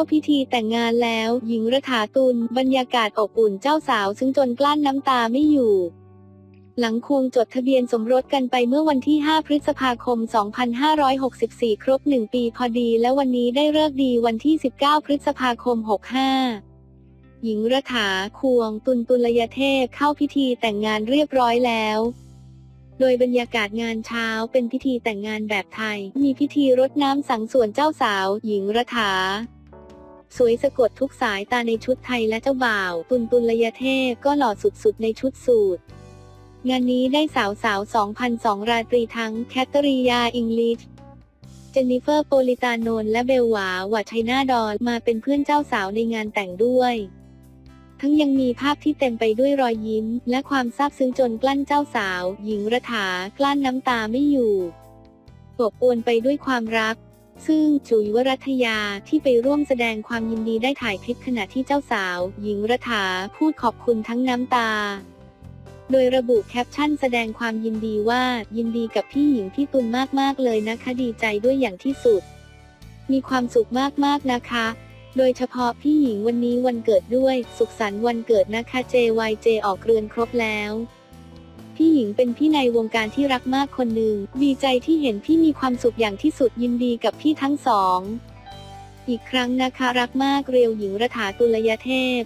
าพิธีแต่งงานแล้ว หญิงระถาตุลบรรยากาศอบอุ่นเจ้าสาวซึ่งจนกลั้นน้ำตาไม่อยู่ หลังควงจดทะเบียนสมรสกันไปเมื่อวันที่ 5 พฤษภาคม 2564 ครบ 1 ปีพอดี และวันนี้ได้เลิกดีวันที่ 19 พฤษภาคม 65หญิงระถาควง ตุลตุลยเทพเข้าพิธีแต่งงานเรียบร้อยแล้ว โดยบรรยากาศงานเช้าเป็นพิธีแต่งงานแบบไทย มีพิธีรดน้ำสังส่วนเจ้าสาว หญิงระถา สวยสะกดทุกสายตาในชุดไทยและเจ้าบ่าว ตุลตุลยเทพก็หล่อสุดๆในชุดสูทงานนี้ได้สาวสาว2002 ราตรีทั้งแคทเธอรียาอิงลิช เจนนิเฟอร์โปลิตานนและเบลหวาหวัดชัยนาดอนมาเป็นเพื่อนเจ้าสาวในงานแต่งด้วย ทั้งยังมีภาพที่เต็มไปด้วยรอยยิ้ม และความซาบซึ้งจนกลั้นเจ้าสาว หญิงระถากลั้นน้ำตาไม่อยู่อบอวนไปด้วยความรัก ซึ่งจุ๋ยวรัตยาที่ไปร่วมแสดงความยินดีได้ถ่ายคลิปขณะที่เจ้าสาว หญิงรัฐาพูดขอบคุณทั้งน้ำตา โดยระบุแคปชั่นแสดงความยินดีว่ายินดีกับพี่หญิงพี่ตุลมากๆเลยนะคะดีใจด้วยอย่างที่สุด มีความสุขมากๆนะคะ โดยเฉพาะพี่หญิงวันนี้วันเกิดด้วย สุขสันต์วันเกิดนะคะ JYJ ออกเรือนครบแล้ว พี่หญิงเป็นพี่ในวงการที่รักมากคนหนึ่ง ดีใจที่เห็นพี่มีความสุขอย่างที่สุดยินดีกับพี่ทั้งสอง อีกครั้งนะคะรักมากเรียวหญิงระถาตุลยเทพ